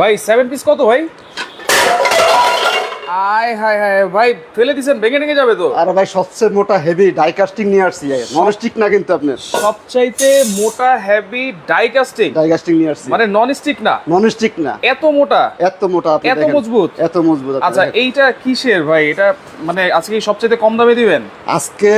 ভাই seven piece কত ভাই? আয় হায় হায় ভাই ফেলে দিছেন ভেঙে ভেঙে যাবে তো। আর ভাই সবচেয়ে মোটা হেভি ডাই কাস্টিং নিয়ে আসছি নন স্টিক না কিন্তু আপনার। সবচাইতে মোটা heavy die casting die casting নিয়ে আসছি। মানে নন স্টিক না? নন স্টিক না। এত মোটা? এত মোটা আপনি এত মজবুত? এত মজবুত আচ্ছা এইটা কিসের ভাই? এটা মানে আজকে সবচাইতে কম দামে দিবেন? আজকে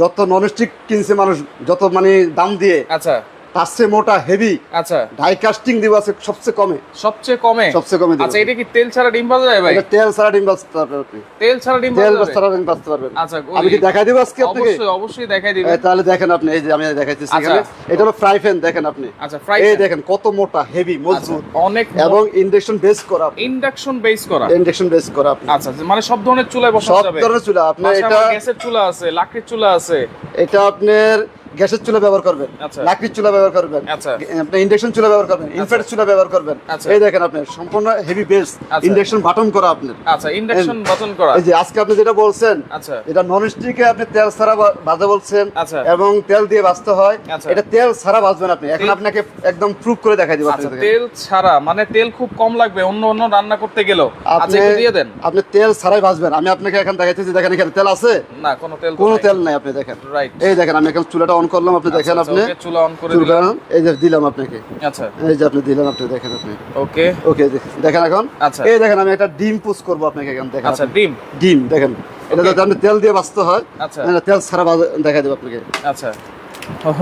যত নন স্টিক কিনছে মানুষ যত মানে দাম দিয়ে আচ্ছা। তার চেয়ে মোটা হেভি আচ্ছা। ডাই কাস্টিং দিব আছে সবচেয়ে কমে। সবচেয়ে কমে? সবচেয়ে কমে আচ্ছা এটা কি তেল ছাড়া ডিম ভাজা যায় ভাই? এটা তেল ছাড়া ডিম বাঁচতে পারবেন আপনি। তেল ছাড়া ডিম তেল ছাড়া ডিম বাঁচতে পারবেন। আচ্ছা, আমি কি দেখাই দেবো আজকে আপনাকে? অবশ্যই অবশ্যই দেখাই দিবেন। তাহলে দেখেন আপনি এই যে আমি দেখাইতেছি আচ্ছা। এখানে। এটা হলো ফ্রাই প্যান দেখেন আপনি। আচ্ছা ফ্রাই এই দেখেন কত মোটা হেভি আচ্ছা মজবুত। অনেক এবং ইন্ডাকশন বেস করা। ইন্ডাকশন বেস করা। ইন্ডাকশন বেস করা আপনি। আচ্ছা মানে সব ধরনের চুলায় বসানো সব ধরনের চুলা। আপনার এটা গ্যাসের চুলা আছে লাকড়ির চুলা আছে। এটা আপনার গ্যাসের চুলা ব্যবহার করবেন আচ্ছা। লাকড়ির চুলা ব্যবহার করবেন আচ্ছা। আপনি ইন্ডাকশন চুলা ব্যবহার করবেন ইনফ্রারেড চুলা ব্যবহার করবেন। আচ্ছা। এই দেখেন আপনি সম্পূর্ণ হেভি বেস আচ্ছা। ইন্ডাকশন বাটন করা আপনার। আচ্ছা ইন্ডাকশন বাটন করা। এই যে আজকে আপনি যেটা বলছেন আচ্ছা। এটা নন স্টিকে আপনি তেল ছাড়া ভাজা বলছেন আচ্ছা। এবং তেল দিয়ে ভাজতে হয় আচ্ছা। এটা তেল ছাড়া ভাজবেন আপনি। এখন আপনাকে একদম প্রুফ করে দেখাই দিব আচ্ছা তেল ছাড়া মানে তেল খুব কম লাগবে অন্য অন্য রান্না করতে গেলেও। আচ্ছা আপনি দিয়ে দেন। আপনি তেল ছাড়াই ভাজবেন। আমি আপনাকে এখন দেখাইতেছি দেখেন এখানে তেল আছে? না কোনো তেল কোনো তেল নাই আপনি দেখেন। রাইট এই দেখেন আমি এখন চুলাটা অন করলাম আপনি দেখেন আপনি। চুলা অন করে দিলাম। এই যে দিলাম আপনাকে। আচ্ছা। এই যে আপনি দিলাম আপনি দেখেন আপনি। ওকে। ওকে দেখেন এখন। আচ্ছা। এই দেখেন আমি একটা ডিম পোস্ট করব আপনাকে এখন দেখেন আচ্ছা ডিম? ডিম দেখেন। এটা যদি আপনি তেল দিয়ে বাঁচতে হয় আচ্ছা। তেল ছাড়া দেখা দেবো আপনাকে। আচ্ছা।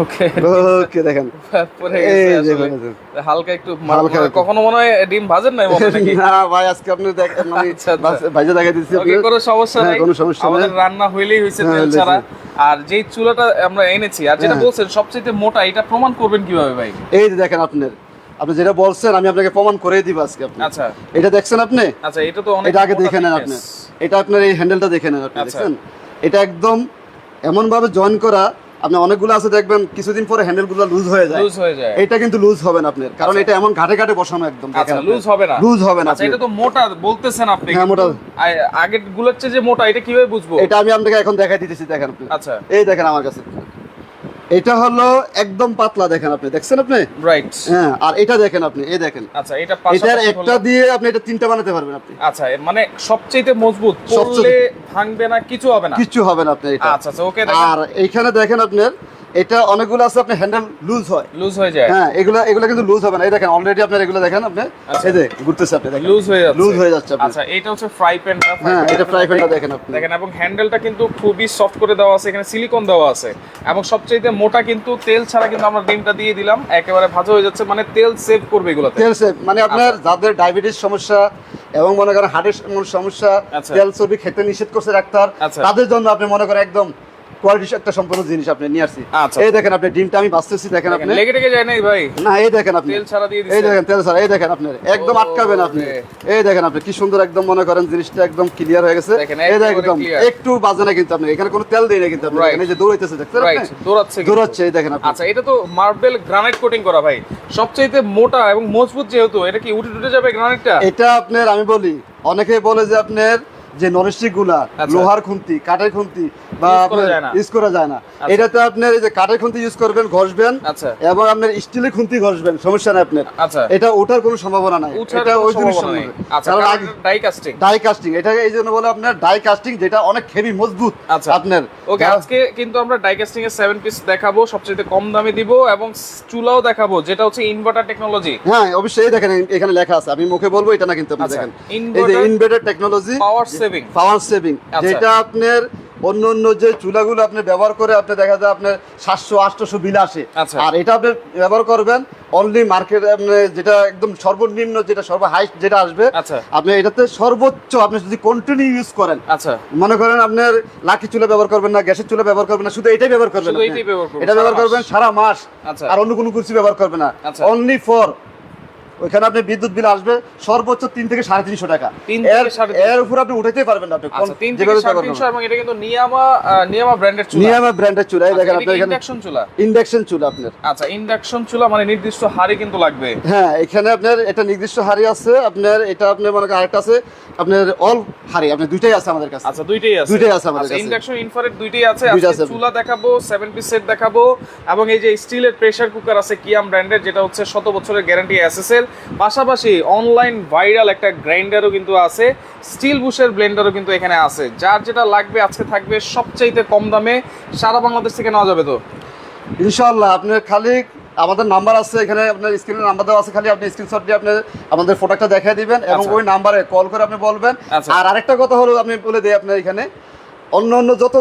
ওকে। ওকে দেখেন। পরে গেছে যে হালকা একটু হালকা কখনো মনে হয় ডিম ভাজেন নাই মনে নাকি? না ভাই আজকে আপনি দেখেন আমি আচ্ছা, আচ্ছা। বাস- ভাইজা দেখা দিচ্ছি ওকে কোনো সমস্যা হ্যাঁ, নাই। কোনো সমস্যা আমাদের রান্না হইলেই হয়েছে হ্যাঁ, তেল ছাড়া। আর যেই চুলাটা আমরা এনেছি আর যেটা হ্যাঁ। বলছেন সবচেয়ে মোটা এটা প্রমাণ করবেন কীভাবে ভাই? এই যে দেখেন আপনার আপনি যেটা বলছেন আমি আপনাকে প্রমাণ করে দিব আজকে আপনি। আচ্ছা। এটা দেখছেন আপনি? আচ্ছা এটা তো অনেক এটা আগে দেখে নেন আপনি। এটা আপনার এই হ্যান্ডেলটা দেখে নেন আপনি আচ্ছা। দেখছেন? এটা একদম এমন ভাবে জয়েন করা আপনি অনেকগুলো আছে দেখবেন কিছুদিন পরে হ্যান্ডেলগুলো লুজ হয়ে যায়। লুজ হয়ে যায়। এটা কিন্তু লুজ হবে না আপনার। কারণ এটা এমন ঘাটে ঘাটে বসানো একদম আচ্ছা লুজ হবে না। লুজ হবে না আচ্ছা এটা তো মোটা বলতেছেন আপনি। হ্যাঁ, মোটা। আগেরগুলোর চেয়ে যে মোটা এটা কীভাবে বুঝব? এটা আমি আপনাকে এখন দেখাই দিতেছি দেখেন আপনি। আচ্ছা। এই দেখেন আমার কাছে। এটা হলো একদম পাতলা দেখেন আপনি দেখছেন আপনি? রাইট হ্যাঁ আর এটা দেখেন আপনি এই দেখেন। আচ্ছা এটা এটার একটা দিয়ে আপনি এটা তিনটা বানাতে পারবেন আপনি। আচ্ছা এর মানে সবচেয়ে মজবুত পড়লে ভাঙবে না কিছু হবে না? কিছু হবে না আপনি এটা। আচ্ছা আচ্ছা ওকে আর এইখানে দেখেন আপনার এটা অনেকগুলো আছে আপনার হ্যান্ডেল লুজ হয়। লুজ হয়ে যায়। হ্যাঁ এগুলো এগুলো কিন্তু লুজ হবে না। এই দেখেন অলরেডি আপনার এগুলো দেখেন আপনি। আচ্ছা। এই যে ঘুরতেছে আপনি দেখেন। লুজ হয়ে যাচ্ছে। লুজ হয়ে যাচ্ছে আপনার আচ্ছা এটা হচ্ছে ফ্রাই প্যানটা হ্যাঁ এটা ফ্রাই প্যানটা দেখেন আপনি। দেখেন এবং হ্যান্ডেলটা কিন্তু খুবই সফট করে দেওয়া আছে এখানে সিলিকন দেওয়া আছে। এবং সবচেয়ে মোটা কিন্তু তেল ছাড়া কিন্তু আমরা ডিমটা দিয়ে দিলাম। একেবারে ভাজা হয়ে যাচ্ছে মানে তেল সেভ করবে এগুলোতে। তেল সেভ মানে আপনার আচ্ছা। যাদের ডায়াবেটিস সমস্যা এবং মনে করেন হার্টের সমস্যা আচ্ছা। তেল চর্বি খেতে নিষেধ করছে ডাক্তার। তাদের জন্য আপনি মনে করেন একদম কোয়ালিটি একটা সম্পূর্ণ জিনিস আপনি নিয়ে আসছি। আচ্ছা। এই দেখেন আপনি ডিমটা আমি বাঁচতেছি দেখেন আপনি। লেগে টেগে যায় নাই ভাই। না এই দেখেন আপনি। তেল ছাড়া দিয়ে এই দেখেন তেল ছাড়া এই দেখেন আপনি। একদম আটকাবেন আপনি। এই দেখেন আপনি কি সুন্দর একদম মনে করেন জিনিসটা একদম ক্লিয়ার হয়ে গেছে। এই দেখেন একদম একটু বাজে না কিন্তু আপনি। এখানে কোনো তেল দেই না কিন্তু আপনি। এখানে যে দৌড়াইতেছে দেখছেন আপনি? দৌড়াচ্ছে। দৌড়াচ্ছে এই দেখেন আপনি। আচ্ছা এটা তো মার্বেল গ্রানাইট কোটিং করা ভাই। সবচেয়ে মোটা এবং মজবুত যেহেতু এটা কি উঠে টুটে যাবে গ্রানাইটটা এটা আপনার আমি বলি অনেকে বলে যে আপনার যে ননস্টিকগুলা আচ্ছা। লোহার খুন্তি কাঠের খুন্তি বা। ইউজ করা যায় না। আচ্ছা। এটাতে আপনার এই যে কাঠের খুন্তি ইউজ করবেন ঘষবেন আচ্ছা। এবং আপনার স্টিলের খুন্তি ঘষবেন সমস্যা নাই আপনার। এটা ওঠার কোনো সম্ভাবনা নাই। এটা ওই জিনিস ডাই কাস্টিং ডাই কাস্টিং এটা এই জন্য বলে আপনার ডাই কাস্টিং যেটা অনেক হেভি মজবুত। আপনার। ওকে আজকে কিন্তু আমরা ডাইকাস্টিং এর 7 পিস দেখাবো সবচেয়ে কম দামে দিব এবং চুলাও দেখাবো যেটা হচ্ছে ইনভার্টার টেকনোলজি হ্যাঁ অবশ্যই দেখেন এখানে লেখা আছে। আমি মুখে বলব এটা না কিন্তু আপনি দেখেন। এই যে inverter technology power saving power saving. যেটা আপনার অন্য অন্য যে চুলাগুলো আপনি ব্যবহার করে আপনি দেখা যায় আপনার সাতশো আটশোশো বিল আসে আচ্ছা। আর এটা আপনি ব্যবহার করবেন অনলি মার্কেট আপনি যেটা একদম সর্বনিম্ন যেটা সর্ব হাই যেটা আসবে আচ্ছা। আপনি এটাতে সর্বোচ্চ আপনি যদি কন্টিনিউ ইউজ করেন আচ্ছা মনে করেন আপনার লাকি চুলা ব্যবহার করবেন না গ্যাসের চুলা ব্যবহার করবেন না শুধু এটাই ব্যবহার করবেন এটা ব্যবহার করবেন। সারা মাস আচ্ছা। আর অন্য কোনো কিছু ব্যবহার করবেন না। অনলি ফর ওইখানে আপনি বিদ্যুৎ বিল আসবে সর্বোচ্চ তিন থেকে সাড়ে তিনশো টাকা। এর উপর আপনি উঠাইতে পারবেন না আচ্ছা। এবং এটা কিন্তু নিয়ামা নিয়ামা ব্র্যান্ডের চুলা। নিয়ামা ব্র্যান্ডের চুলা দেখেন আচ্ছা, এখানে ইন্ডাকশন চুলা? ইন্ডাকশন চুলা আপনার। আচ্ছা ইন্ডাকশন চুলা মানে নির্দিষ্ট হাড়ি কিন্তু লাগবে। হ্যাঁ এখানে আপনার এটা নির্দিষ্ট হাড়ি আছে আপনার এটা আপনার মনে আরেকটা আছে আপনার অল হাড়ি আপনার দুইটাই আছে আমাদের কাছে। আচ্ছা দুইটাই আছে? দুইটাই আছে আমাদের কাছে। ইন্ডাকশন ইনফ্রারেড দুইটাই আছে আজকে। চুলা দেখাবো 7 পিস সেট দেখাবো এবং এই যে স্টিলের প্রেসার কুকার আছে কিয়াম ব্র্যান্ডের যেটা হচ্ছে শত বছরের গ্যারান্টি এসএসএল পাশাপাশি অনলাইন ভাইরাল একটা গ্রাইন্ডারও কিন্তু আছে স্টিল বুশের ব্লেন্ডারও কিন্তু এখানে আছে যার যেটা লাগবে আজকে থাকবে সবচাইতে কম দামে সারা বাংলাদেশ থেকে নেওয়া যাবে তো ইনশাল্লাহ আপনার খালি আমাদের নাম্বার আছে এখানে আপনার স্ক্রিনে নাম্বার দেওয়া আছে খালি আপনি স্ক্রিনশট দিয়ে আপনি আমাদের প্রোডাক্টটা দেখিয়ে দিবেন এবং আচ্ছা। ওই নাম্বারে কল করে আপনি বলবেন আচ্ছা। আর আরেকটা কথা হলো আপনি বলে দিই আপনার এখানে অন্য অন্য যত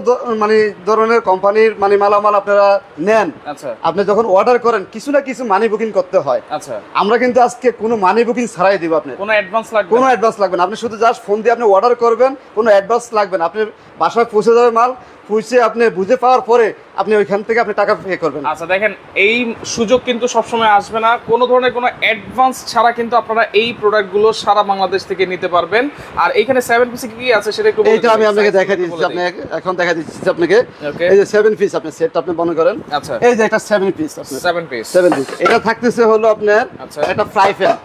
মানে ধরনের কোম্পানির মানে মালামাল আপনারা নেন আচ্ছা। আপনি যখন অর্ডার করেন কিছু না কিছু মানি বুকিং করতে হয়। আচ্ছা। আমরা কিন্তু আজকে কোনো মানি বুকিং ছাড়াই দিব আপনি কোনো অ্যাডভান্স লাগবে কোনো অ্যাডভান্স লাগবে না। আপনি শুধু জাস্ট ফোন দিয়ে আপনি অর্ডার করবেন কোনো অ্যাডভান্স লাগবে না। আপনি বাসায় পৌঁছে যাবে মাল পৌঁছে আপনি বুঝে পাওয়ার পরে আপনি ওইখান থেকে আপনি টাকা পে করবেন। আচ্ছা দেখেন এই সুযোগ কিন্তু সবসময় আসবে না। কোনো ধরনের কোনো অ্যাডভান্স ছাড়া কিন্তু আপনারা এই প্রোডাক্টগুলো সারা বাংলাদেশ থেকে নিতে পারবেন। আর এইখানে সেভেন পিসে কি আছে সেটা একটু এইটা আমি আপনাকে দেখা দিচ্ছি আপনি এখন দেখা দিচ্ছি আপনাকে. এই যে সেভেন পিস আপনি সেটটা আপনি মনে করেন। আচ্ছা। এই যে একটা সেভেন পিস আপনি সেভেন পিস সেভেন পিস এটা থাকতেছে হলো আপনার আচ্ছা। একটা ফ্রাই প্যান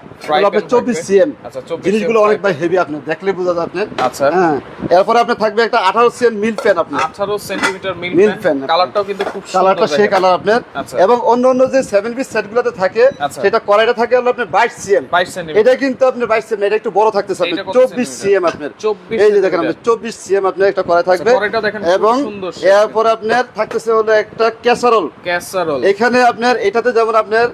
আপনার চব্বিশ। সিএম আচ্ছা, 24 জিনিসগুলো অনেক ভাই হেভি আপনার দেখলে বোঝা যায় আপনার। আচ্ছা। হ্যাঁ। এরপরে আপনার থাকবে একটা আঠারো সিএম মিল প্যান আপনার। আঠারো সেন্টিমিটার মিল ফ্যান fan। কালারটাও কিন্তু খুব কালারটা সেই কালার আপনার। আচ্ছা। এবং অন্য অন্য যে সেভেন পিস সেটগুলোতে থাকে আচ্ছা। সেটা কড়াইটা থাকে হলো আপনার বাইশ সিএম 22 সেন্টিমিটার এটা কিন্তু আপনার বাইশ সিএম এটা একটু বড় থাকতেছে আপনার চব্বিশ? সিএম আপনার। 24 এই যে দেখেন আপনার চব্বিশ সিএম আপনার একটা কড়াই থাকবে। দেখেন খুব এবং এরপর আপনার থাকতেছে হলো একটা ক্যাসারোল ক্যাসারোল এখানে আপনার এটাতে যেমন আপনার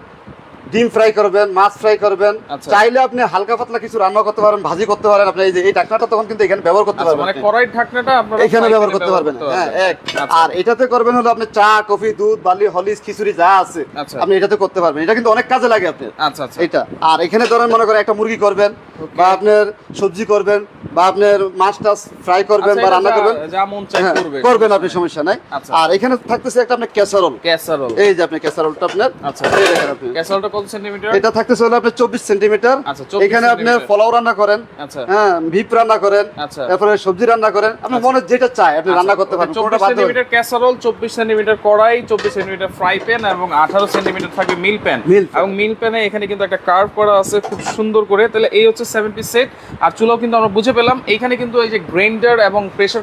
ডিম ফ্রাই করবেন মাছ ফ্রাই করবেন। আচ্ছা। চাইলে আপনি হালকা পাতলা কিছু রান্না করতে পারেন ভাজি করতে পারেন। আপনি এই যে এই ঢাকনাটা তখন কিন্তু এখানে ব্যবহার করতে আচ্ছা পারবেন মানে কড়াই ঢাকনাটা আপনারা এখানে ব্যবহার করতে পারবেন। হ্যাঁ এক। আচ্ছা। আর এটাতে করবেন হলো আপনি চা কফি দুধ বালি হলিস খিচুড়ি যা আছে। আপনি এটাতে করতে পারবেন। এটা কিন্তু অনেক কাজে লাগে আপনি আচ্ছা আচ্ছা। এটা। আর এখানে ধরেন মনে করেন একটা মুরগি করবেন বা আপনার সবজি করবেন বা আপনার মাছ টাছ ফ্রাই করবেন আচ্ছা, বা রান্না করবেন হ্যাঁ, করবে করবেন আপনি সমস্যা নাই। আচ্ছা। আর এখানে থাকতেছে একটা আপনার ক্যাসারোল ক্যাসারোল এই যে আপনি ক্যাসারোলটা আপনার আচ্ছা। এই দেখেন আপনি। ক্যাসারোলটা কত সেন্টিমিটার এটা থাকতেছে হলো আপনার চব্বিশ সেন্টিমিটার আচ্ছা, এখানে আপনি। পোলাও রান্না করেন আচ্ছা। হ্যাঁ ভিপ রান্না করেন আচ্ছা। তারপরে সবজি রান্না করেন আপনি মনে যেটা চাই আপনি রান্না করতে পারবেন কোনটা চব্বিশ সেন্টিমিটার ক্যাসারোল চব্বিশ সেন্টিমিটার কড়াই চব্বিশ সেন্টিমিটার ফ্রাই প্যান এবং আঠারো সেন্টিমিটার থাকবে মিল প্যান এবং মিল প্যানে এখানে কিন্তু একটা কার্ভ করা আছে খুব সুন্দর করে। তাহলে এই হচ্ছে সেভেন পিস সেট আর চুলাও কিন্তু আমরা বুঝে পেলাম। এখানে কিন্তু এই যে গ্রাইন্ডার এবং প্রেসার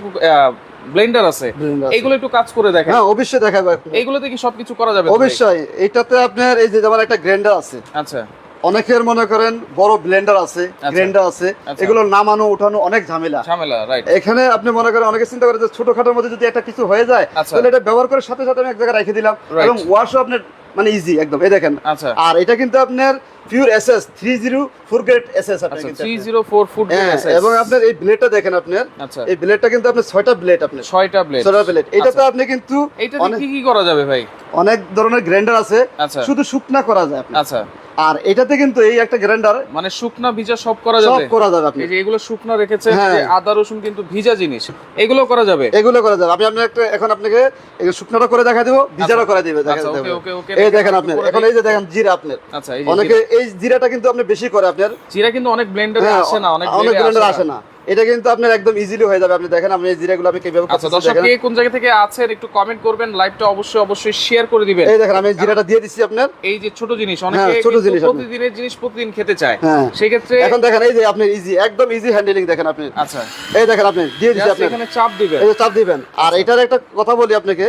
ব্লেন্ডার আছে। এইগুলো একটু কাজ করে দেখেন। হ্যাঁ অবশ্যই দেখাবো। এইগুলোতে কি সবকিছু করা যাবে অবশ্যই এটাতে আপনার এই যে যেমন একটা গ্রাইন্ডার আছে। আচ্ছা। অনেকের মনে করেন বড় ব্লেন্ডার আছে গ্রাইন্ডার আছে আচ্ছা। এগুলো নামানো উঠানো অনেক ঝামেলা। ঝামেলা রাইট এখানে আপনি মনে করেন অনেকে চিন্তা করে যে ছোটখাটোর মধ্যে যদি একটা কিছু হয়ে যায় আচ্ছা। তাহলে এটা ব্যবহার করে সাথে সাথে আমি এক জায়গায় রেখে দিলাম। এবং ওয়াশও আপনার মানে ইজি একদম। এই দেখেন। আচ্ছা। আর এটা কিন্তু আপনার pure SS three zero four grade SS আচ্ছা কিন্তু। ফুট এসএস এবং আপনার এই ব্লেডটা দেখেন আপনার। আচ্ছা। এই ব্লেডটা কিন্তু আপনার 6টা ব্লেড আপনার। 6টা ব্লেড 6টা ব্লেড এটা তো আপনি কিন্তু এটা কি কি করা যাবে ভাই? অনেক ধরনের গ্রাইন্ডার আছে। আচ্ছা। শুধু শুকনা করা যায় আপনার। আচ্ছা। আর এটাতে কিন্তু এই একটা গ্রাইন্ডার মানে শুকনা ভিজা সব করা যাবে? সব করা যাবে আপনি। এই যে এগুলো শুকনা রেখেছে হ্যাঁ। যে আদা রসুন কিন্তু ভিজা জিনিস এগুলো করা যাবে? এগুলো করা যাবে। আমি আপনাকে একটা এখন আপনাকে এই শুকনাটা করে দেখা দেব ভিজাটা করে দিবে দেখা দেব। ওকে, ওকে, ওকে, এই দেখেন, করে এখন এই যে দেখেন জিরা আপনার। আচ্ছা এই অনেকে এই জিরাটা কিন্তু আপনি বেশি করে আপনার জিরা- কিন্তু অনেক ব্লেন্ডারে হ্যাঁ, আসে না অনেক ব্লেন্ডার আসে না। এটা কিন্তু আপনার একদম ইজিলি হয়ে যাবে। আপনি দেখেন আপনি এই জিরাগুলো আমি কীভাবে আচ্ছা দর্শক কে কোন জায়গা থেকে আছেন একটু কমেন্ট করবেন লাইভটা অবশ্যই অবশ্যই শেয়ার করে দিবেন। এই দেখেন আমি জিরাটা দিয়ে দিচ্ছি আপনার। এই যে ছোট জিনিস অনেকে হ্যাঁ, ছোট জিনিস প্রতিদিনের জিনিস প্রতিদিন খেতে চায়। হ্যাঁ। সেই ক্ষেত্রে এখন দেখেন এই যে আপনি ইজি একদম ইজি হ্যান্ডলিং দেখেন আপনি। আচ্ছা। এই দেখেন আপনি দিয়ে just আপনি এখানে চাপ দিবেন। এই যে চাপ দিবেন। আর এটার একটা কথা বলি আপনাকে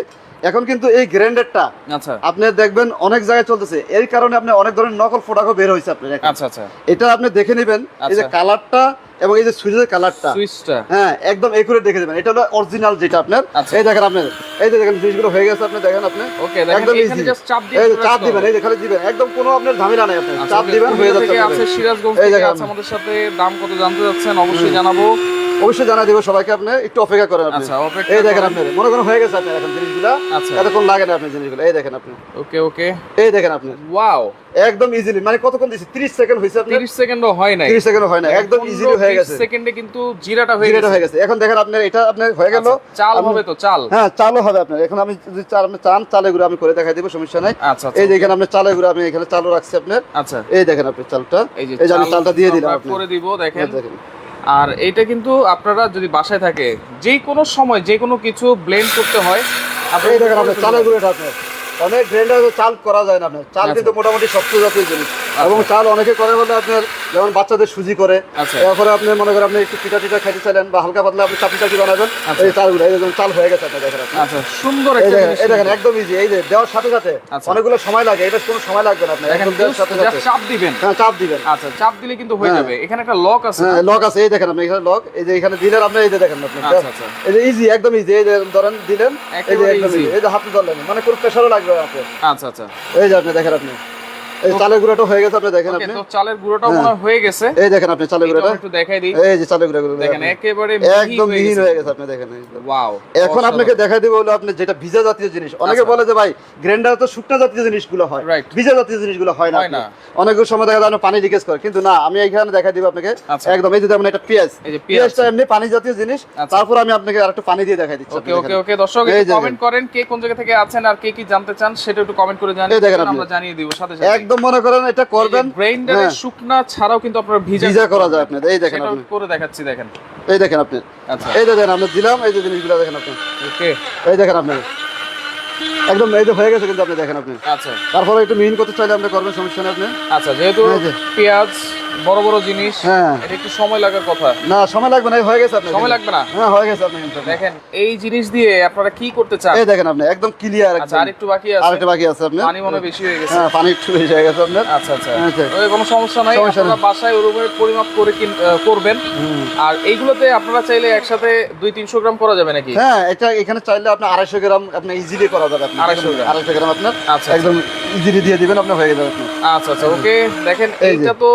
এখন কিন্তু এই গ্রাইন্ডারটা আচ্ছা। আপনি দেখবেন অনেক জায়গায় চলতেছে। এই কারণে আপনি অনেক ধরনের নকল প্রোডাক্টও বের হয়েছে এখন। আচ্ছা আচ্ছা। এটা আপনি দেখে নেবেন এই যে আচ্ছা। কালারটা এবং এই যে সুইচের কালারটা। সুইচটা। হ্যাঁ একদম একুরেট দেখে দেবেন এটা হলো অরিজিনাল যেটা আপনার। আচ্ছা। এই দেখেন আপনি এই যে দেখেন জিনিসগুলো হয়ে গেছে আপনি দেখেন আপনি। ওকে একদম। জাস্ট চাপ দিয়ে এই চাপ দিবেন এই যে খালি দিবেন। একদম কোনো আপনার ঝামেলা নাই আচ্ছা, চাপ দিবেন হয়ে যাচ্ছে আছে সিরাজগঞ্জ এই থেকে আছে আমাদের সাথে দাম কত জানতে যাচ্ছেন অবশ্যই জানাব। অবশ্যই জানা দেবো সবাইকে আপনি একটু অপেক্ষা করেন আপনি। আচ্ছা, অপেক্ষা এই দেখেন আপনি মনে করেন হয়ে গেছে আপনার এখন জিনিসগুলো আচ্ছা। এতক্ষণ লাগে না আপনার জিনিসগুলো। এই দেখেন আপনি। ওকে ওকে। এই দেখেন আপনি। ওয়াও। একদম ইজিলি মানে কতক্ষণ দিয়েছি 30 সেকেন্ড হয়েছে আপনার? 30 সেকেন্ডও হয় নাই। 30 সেকেন্ড হয় না একদম ইজিলি হয়ে গেছে। সেকেন্ডে কিন্তু জিরাটা হয়ে গেছে। হয়ে গেছে। এখন দেখেন আপনার এটা আপনার হয়ে গেল। আচ্ছা, চাল হবে তো চাল? হ্যাঁ চালও হবে আপনার। এখন আমি যদি চাল আপনি চান চালে গুঁড়ো আমি করে দেখাই দিব সমস্যা নাই। আচ্ছা এই আচ্ছা যে এখানে আপনার চালে গুঁড়ো আমি এখানে চালও রাখছি আপনার। আচ্ছা। এই দেখেন আপনি চালটা। এই যে আমি চালটা দিয়ে দিলাম আপনি করে দিব দেখেন। দেখেন। আর এইটা কিন্তু আপনারা যদি বাসায় থাকে যে কোনো সময় যে কোনো কিছু ব্লেন্ড করতে হয় আপনি চালের গুঁড়োটা অনেক গ্রাইন্ডার চাল করা যায় না আপনার। চাল আচ্ছা। কিন্তু মোটামুটি শক্ত জাতীয় জিনিস। এবং চাল অনেকে করে বলে আপনার যেমন বাচ্চাদের সুজি করে আচ্ছা। তারপরে আপনি মনে করেন আপনি একটু পিঠা টিটা খাইতে চাইলেন বা হালকা পাতলা আপনি চাপি চাপি বানাবেন আচ্ছা। এই চালগুলো এই দেখুন চাল হয়ে গেছে আপনার দেখেন আচ্ছা সুন্দর এই দেখেন একদম ইজি এই যে দেওয়ার সাথে সাথে আচ্ছা। অনেকগুলো সময় লাগে এটা কোনো সময় লাগবে না আপনার একদম দেওয়ার সাথে সাথে। চাপ দিবেন। হ্যাঁ চাপ দিবেন। আচ্ছা চাপ দিলে কিন্তু হয়ে হ্যাঁ। যাবে। এখানে একটা লক আছে হ্যাঁ লক আছে এই দেখেন আপনি এখানে লক এই যে এখানে দিলেন আপনি এই যে দেখেন আপনি। আচ্ছা, আচ্ছা। এই যে ইজি একদম ইজি এই যে ধরেন দিলেন এই যে একদম এই যে হাতে ধরলেন মানে কোনো প্রেশারও আপনার আচ্ছা আচ্ছা। এই যে আপনি দেখেন আপনি। এই চালের গুঁড়োটা হয়ে গেছে আপনি দেখেন আপনি। তো চালের গুঁড়োটাও মনে হয়ে গেছে। এই দেখেন আপনি চালের গুঁড়োটা। একটু দেখাই দিই। এই যে চালের গুঁড়ো দেখেন একেবারে একদম হয়ে গেছে। আপনি দেখেন ওয়াও এখন আপনাকে দেখাই দেবো হলো আপনি যেটা ভিজা জাতীয় জিনিস। অনেকে আচ্ছা। বলে যে ভাই গ্রাইন্ডার তো শুকনা জাতীয় জিনিসগুলো হয়. ভিজা জাতীয় জিনিসগুলো হয় না। অনেক সময় দেখা যায় পানি লিকেজ করে। কিন্তু না আমি এখানে দেখাই দিব আপনাকে। আচ্ছা। একদম এই যে যেমন একটা পেঁয়াজ। পেঁয়াজটা এমনি পানি জাতীয় জিনিস। আচ্ছা। তারপর আমি আপনাকে আরেকটু পানি দিয়ে দেখাই দিচ্ছি ওকে ওকে ওকে। দর্শক কমেন্ট করেন কে কোন জায়গা থেকে আছেন আর কে কি জানতে চান সেটা একটু কমেন্ট করে দেখেন আমরা জানিয়ে দিব সাথে সাথে। একদম মনে করেন এটা করবেন গ্রাইন্ডারে হ্যাঁ। শুকনা ছাড়াও কিন্তু আপনারা ভিজা ভিজা করা যায় আপনার এই দেখেন আপনি। করে দেখাচ্ছি দেখেন। এই দেখেন আপনি। আচ্ছা। এই দেখেন আমরা দিলাম এই যে জিনিসগুলো দেখেন আপনি। ওকে। এই দেখেন আপনি একদম এই যে হয়ে গেছে কিন্তু আপনি দেখেন আপনি। আচ্ছা। তারপরে একটু মিহিন করতে চাইলে আপনি করবেন সমস্যা নেই আপনি। আচ্ছা যেহেতু পেঁয়াজ বড় বড় জিনিস হ্যাঁ। এটা একটু সময় লাগার কথা। না সময় লাগবে না হয়ে গেছে আপনার সময় লাগবে না? হ্যাঁ হয়ে গেছে আপনি কিন্তু। দেখেন এই জিনিস দিয়ে আপনারা কি করতে চান? এই দেখেন আপনি একদম ক্লিয়ার আচ্ছা আর একটু বাকি আছে? আরেকটা বাকি আছে আপনার। পানি মনে বেশি হয়ে গেছে। হ্যাঁ পানি একটু বেশি হয়ে গেছে আপনার। আচ্ছা আচ্ছা। ওই কোনো সমস্যা নাই আপনারা বাসায় ওরকমের পরিমাপ করে করবেন। আর এইগুলোতে আপনারা চাইলে একসাথে দুই তিনশো গ্রাম করা যাবে নাকি? হ্যাঁ এটা এখানে চাইলে আপনি আড়াইশো গ্রাম আপনি ইজিলি করা যাবে আপনি 250 গ্রাম। আড়াইশো গ্রাম আপনার। আচ্ছা, একদম ইজিলি দিয়ে দিবেন আপনি হয়ে যাবে আচ্ছা আচ্ছা ওকে। দেখেন এইটা তো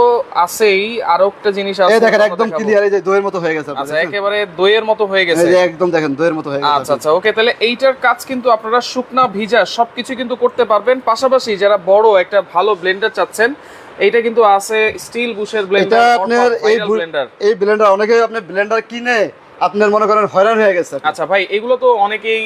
আছেই আরও একটা জিনিস আছে এই দেখেন একদম ক্লিয়ার এই যে দইয়ের মতো হয়ে গেছে আচ্ছা একেবারে দইয়ের মতো হয়ে গেছে। এই যে একদম দেখেন দইয়ের মতো হয়ে গেছে। আচ্ছা আচ্ছা ওকে তাহলে এইটার কাজ কিন্তু আপনারা শুকনা ভিজা সবকিছু কিন্তু করতে পারবেন। পাশাপাশি যারা বড় একটা ভালো ব্লেন্ডার চাচ্ছেন এইটা কিন্তু আছে স্টিল বুশের এটা ব্লেন্ডার আপনার এই ব্লেন্ডার এই ব্লেন্ডার অনেকে আপনি ব্লেন্ডার কিনে আপনার মনে করেন হয়রান হয়ে গেছে। আচ্ছা ভাই এগুলো তো অনেকেই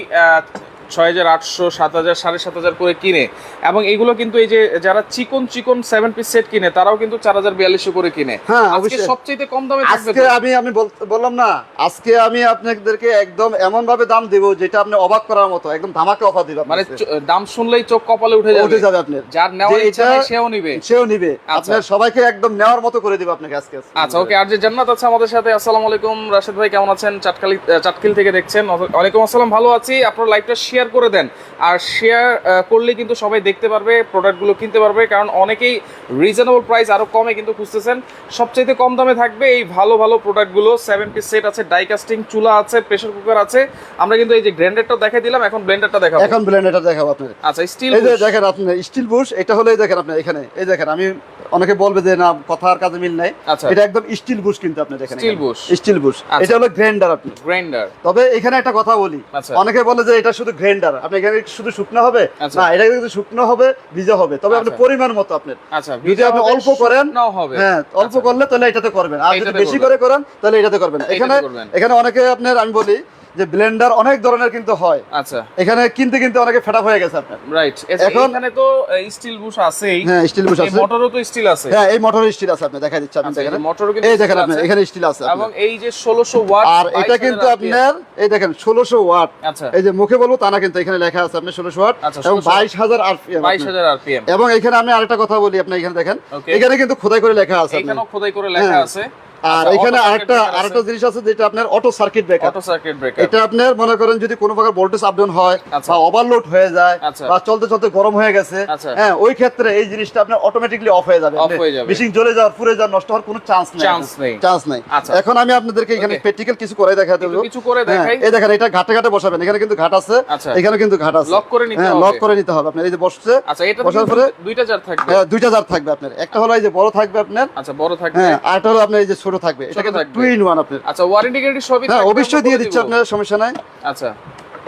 ছয় হাজার আটশো সাত হাজার সাড়ে সাত হাজার করে কিনে। এবং এগুলো কিন্তু এই যে যারা চিকন চিকন সেভেন পিস সেট কিনে তারাও কিন্তু চার হাজার বিয়াল্লিশশো করে কিনে। হ্যাঁ, অবশ্যই। সবচেয়ে কম দামে আজকে আমি আমি বললাম না আজকে আমি আপনাদেরকে একদম এমন ভাবে দাম দেবো যেটা আপনি অবাক করার মতো একদম ধামাকে অফার দিব মানে দাম শুনলেই চোখ কপালে উঠে যাবে। উঠে যাবে আপনার যার নেওয়ার ইচ্ছা সেও নিবে। সেও নিবে। আচ্ছা। আপনার সবাইকে একদম নেওয়ার মতো করে দিব আপনাকে আজকে। আচ্ছা ওকে আর যে জান্নাত আছে আমাদের সাথে আসসালামু আলাইকুম। রাশেদ ভাই কেমন আছেন? চাটকালি চাটকিল থেকে দেখছেন। ওয়ালাইকুম আসসালাম ভালো আছি। আপনার লাইভটা শেয়ার করে দেন। আর শেয়ার করলে কিন্তু সবাই দেখতে পারবে প্রোডাক্টগুলো কিনতে পারবে কারণ অনেকেই রিজনেবল প্রাইস আরও কমে কিন্তু খুঁজতেছেন। সবচাইতে কম দামে থাকবে এই ভালো ভালো প্রোডাক্টগুলো সেভেন পিস সেট আছে ডাইকাস্টিং চুলা আছে প্রেশার কুকার আছে। আমরা কিন্তু এই যে গ্রাইন্ডারটা দেখাই দিলাম এখন ব্লেন্ডারটা দেখাবো। এখন ব্লেন্ডারটা দেখাবো আপনার আচ্ছা স্টিল এই যে দেখেন আপনি স্টিল বুশ এটা হলো দেখেন আপনি এখানে। এই দেখেন আমি অনেকে বলবে যে না কথা আর কাজে মিল নাই। আচ্ছা। এটা একদম স্টিল বুশ কিন্তু আপনি দেখেন Steel bush। Still Bush. এটা হলো গ্রাইন্ডার আপনি। গ্রাইন্ডার তবে এখানে একটা কথা বলি। আচ্ছা। অনেকে বলে যে এটা শুধু গ্রাইন্ডার আপনি এখানে শুধু শুকনো হবে? আচ্ছা। না এটা কিন্তু শুকনো হবে ভিজে হবে। তবে আপনি। পরিমাণ মতো আপনার। আচ্ছা যদি আপনি অল্প করেন নাও হবে। হ্যাঁ অল্প। করলে তাহলে এটাতে করবেন। আর যদি বেশি করে করেন তাহলে এটাতে করবেন। এখানে এখানে অনেকে আপনার আমি বলি যে ব্লেন্ডার অনেক ধরনের কিন্তু হয়। আচ্ছা। এখানে কিনতে কিনতে অনেকে ফেটা হয়ে গেছে আপনার। রাইট এখন- এখানে তো স্টিল বুশ আছেই। হ্যাঁ স্টিল বুশ আছে। মোটরও তো স্টিল আছে। হ্যাঁ এই মোটর স্টিল আছে আপনি দেখা দিচ্ছি আপনি আচ্ছা, দেখেন যে কিন্তু এই দেখেন আপনি এখানে স্টিল আছে এবং এই যে 1600 ওয়াট আর এটা কিন্তু আপনার এই দেখেন ষোলোশো ওয়াট আচ্ছা। এই যে মুখে বলব তা না কিন্তু এখানে লেখা আছে আপনি ষোলোশো ওয়াট এবং 1600 বাইশ হাজার আরপিএম 22000 আরপিএম এবং এখানে আমি আরেকটা কথা বলি আপনি এখানে দেখেন। এখানে কিন্তু খোদাই করে লেখা আছে। এখানেও খোদাই করে লেখা হ্যাঁ। আছে। আর এখানে আরেকটা আরেকটা জিনিস আছে যেটা আপনার auto circuit breaker auto circuit breaker এটা আপনার মনে করেন যদি কোনো প্রকার ভোল্টেজ আপ ডাউন হয় আচ্ছা। বা ওভারলোড হয়ে যায় আচ্ছা। বা চলতে চলতে গরম হয়ে গেছে আচ্ছা। হ্যাঁ ওই ক্ষেত্রে এই জিনিসটা আপনার অটোমেটিকলি অফ হয়ে যাবে। মেশিন জ্বলে যাওয়ার পুড়ে যাওয়ার নষ্ট হওয়ার কোনো চান্স নেই Chance নেই। চান্স নেই আচ্ছা। এখন আমি আপনাদেরকে এখানে প্র্যাকটিক্যাল কিছু করে একটু দেবো কিছু করে হ্যাঁ, দেখাই। এই দেখেন এটা ঘাটে ঘাটে বসাবেন এখানে কিন্তু ঘাট আছে আচ্ছা। এখানে কিন্তু ঘাট আছে Lock করে নিতে হ্যাঁ হবে। লক করে নিতে হবে আপনার এই যে বসছে আচ্ছা এটা বসার পরে দুইটা জার থাকবে হ্যাঁ, দুইটা জার থাকবে আপনার একটা হলো এই যে বড় থাকবে আপনার আচ্ছা বড় থাকবে হ্যাঁ হলো আপনার এই যে ছোট থাকবে এটা কিন্তু। টু ইন ওয়ান আপনার। আচ্ছা ওয়ারেন্টি গ্যারান্টি সবই হ্যাঁ অবশ্যই দিয়ে দিচ্ছি আপনার সমস্যা নাই। আচ্ছা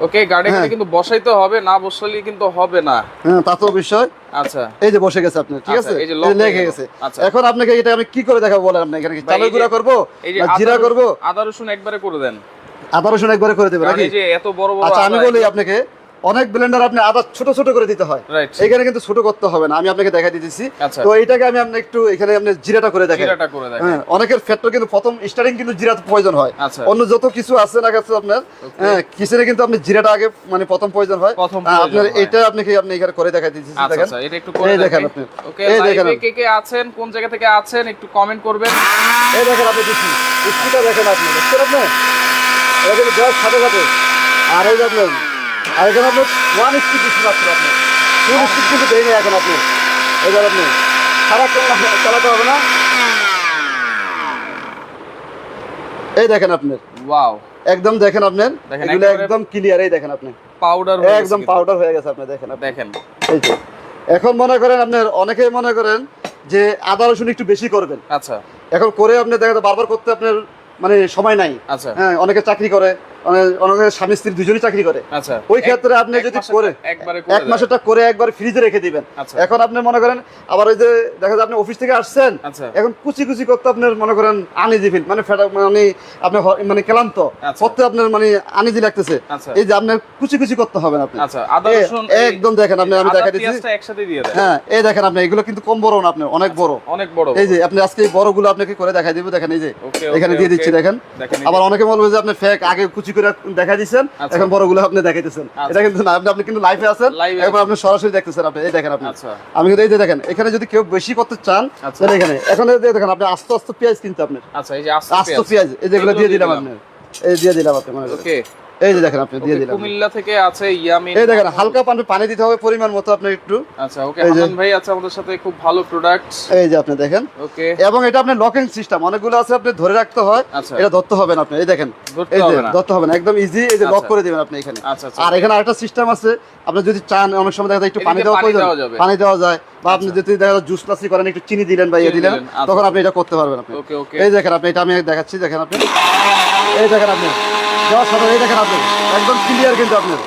ওকে গাড়ি হ্যাঁ। কিন্তু বসাইতে হবে না বসালে কিন্তু হবে না। হ্যাঁ তা তো অবশ্যই। আচ্ছা। এই যে বসে গেছে আপনার ঠিক আচ্ছা, আছে? এই যে লেগে গেছে। আচ্ছা। এখন আপনাকে এটা আমি কি করে দেখাবো বলেন আপনি? এখানে চালের গুঁড়া করব না জিরা করব? আদা রসুন একবারে করে দেন। আদা রসুন একবারে করে দেবেন নাকি? এই যে এত বড় বড় আচ্ছা আমি বলি আপনাকে অনেক ব্লেন্ডার আপনি আদা ছোট ছোট করে দিতে হয়। এখানে কিন্তু ছোট করতে হবে না আমি আপনাকে দেখাই দিতেছি আচ্ছা। তো এটাকে আমি আপনি একটু এখানে আপনি জিরাটা করে দেখেন। হ্যাঁ অনেকের ফ্যাক্টর কিন্তু প্রথম স্টার্টিং কিন্তু জিরা প্রয়োজন হয়। আচ্ছা। অন্য যত কিছু আছে না কাছে আপনার হ্যাঁ কিচেনে কিন্তু আপনি জিরাটা আগে মানে প্রথম প্রয়োজন হয়। আপনার এটা আপনি কি আপনি এখানে করে দেখাই দিতেছি আচ্ছা দেখেন। আচ্ছা এটা একটু করে দেখেন দেখেন। আপনি। ওকে এই দেখেন কে কে আছেন কোন জায়গা থেকে আছেন একটু কমেন্ট করবেন। এই দেখেন আপনি দিচ্ছি স্পিডটা দেখেন আপনি দেখছেন আপনি এটা কিন্তু সাথে সাথে। আর এই দেখলেন আর এখানে আপনি ওয়ান স্পিড মাত্র আপনি ফুল স্পিড কিন্তু দেয়নি এখন আপনি দেখেন আপনি সারাক্ষণ চালাতে হবে না। এই দেখেন আপনার। ওয়াও একদম দেখেন আপনার। এগুলো একদম ক্লিয়ার এই দেখেন আপনি। পাউডার একদম পাউডার হয়ে গেছে আপনি দেখেন দেখেন। এই যে। এখন মনে করেন আপনার অনেকেই মনে করেন যে আদা রসুন একটু বেশি করবেন। আচ্ছা। এখন করে আপনি দেখা যায় বারবার করতে আপনার মানে সময় নাই। আচ্ছা। হ্যাঁ অনেকে চাকরি করে। অনেকে স্বামী স্ত্রী দুজনেই চাকরি করে। আচ্ছা। ওই ক্ষেত্রে আপনি যদি করে এক মাসেরটা করে একবার ফ্রিজে রেখে দিবেন। আচ্ছা। এখন আপনি মনে করেন আবার ওই যে দেখা যায় আপনি অফিস থেকে আসছেন আচ্ছা। এখন কুচি কুচি করতে আপনার মনে করেন আনিজি ফিল মানে ফেটা মানে আপনি মানে ক্লান্ত। আচ্ছা। করতে আপনার মানে আনিজি লাগতেছে। এই যে আপনার কুচি কুচি করতে হবে আপনি। একদম দেখেন আপনি আমি দেখা দিচ্ছি। হ্যাঁ এই দেখেন আপনি এগুলো কিন্তু কম বড় না আপনার অনেক বড়। অনেক বড় এই যে আপনি আজকে এই বড়গুলো আপনাকে করে দেখাই দিব দেখেন এই যে। এখানে দিয়ে দিচ্ছি দেখেন। আবার অনেকে বলবে যে আপনি ফেক আগে কুচি করে দেখা দিয়েছেন আচ্ছা। এখন বড়গুলো আপনি দেখাইতেছেন। আচ্ছা। এটা কিন্তু না আপনি আপনি কিন্তু লাইভে আছেন এখন আপনি সরাসরি দেখতেছেন আপনি এই দেখেন আপনি। আচ্ছা। আমি কিন্তু এই যে দেখেন এখানে যদি কেউ বেশি করতে চান। তাহলে এখানে এখন দেখেন আপনি আস্তে আস্তে পেঁয়াজ কিনতে আপনি। আচ্ছা এই যে আস্ত আস্তে পেঁয়াজ। এই যেগুলো দিয়ে দিলাম আপনি। এই দিয়ে দিলাম আপনি মনে ওকে এই যে দেখেন আপনি দিয়ে দিলাম। কুমিল্লা থেকে আছে ইয়ামিন। এই দেখেন হালকা পানি পানি দিতে হবে পরিমাণ মতো আপনি একটু। আচ্ছা ওকে হাসান ভাই আছে আমাদের সাথে খুব ভালো প্রোডাক্ট এই যে আপনি দেখেন। ওকে। এবং এটা আপনার লকিং সিস্টেম অনেকগুলো আছে আপনি ধরে রাখতে হয়। আচ্ছা। এটা ধরতে হবে না আপনি এই দেখেন। এই যে ধরতে হবে না একদম ইজি এই যে লক আচ্ছা। করে দিবেন আপনি এখানে। আচ্ছা, আচ্ছা। আর এখানে আরেকটা সিস্টেম আছে আপনি যদি চান অনেক সময় দেখা যায় একটু পানি দেওয়া প্রয়োজন। যাবে। পানি দেওয়া যায়। বা আপনি যদি দেখা যায় জুস লাসি করেন একটু চিনি দিলেন বা ইয়ে দিলেন আচ্ছা। তখন আপনি এটা করতে পারবেন আপনি। এই দেখেন আপনি এটা আমি দেখাচ্ছি দেখেন আপনি। এই দেখেন আপনি। দেওয়ার সাথে এই দেখেন আপনি। একদম ক্লিয়ার কিন্তু আপনার।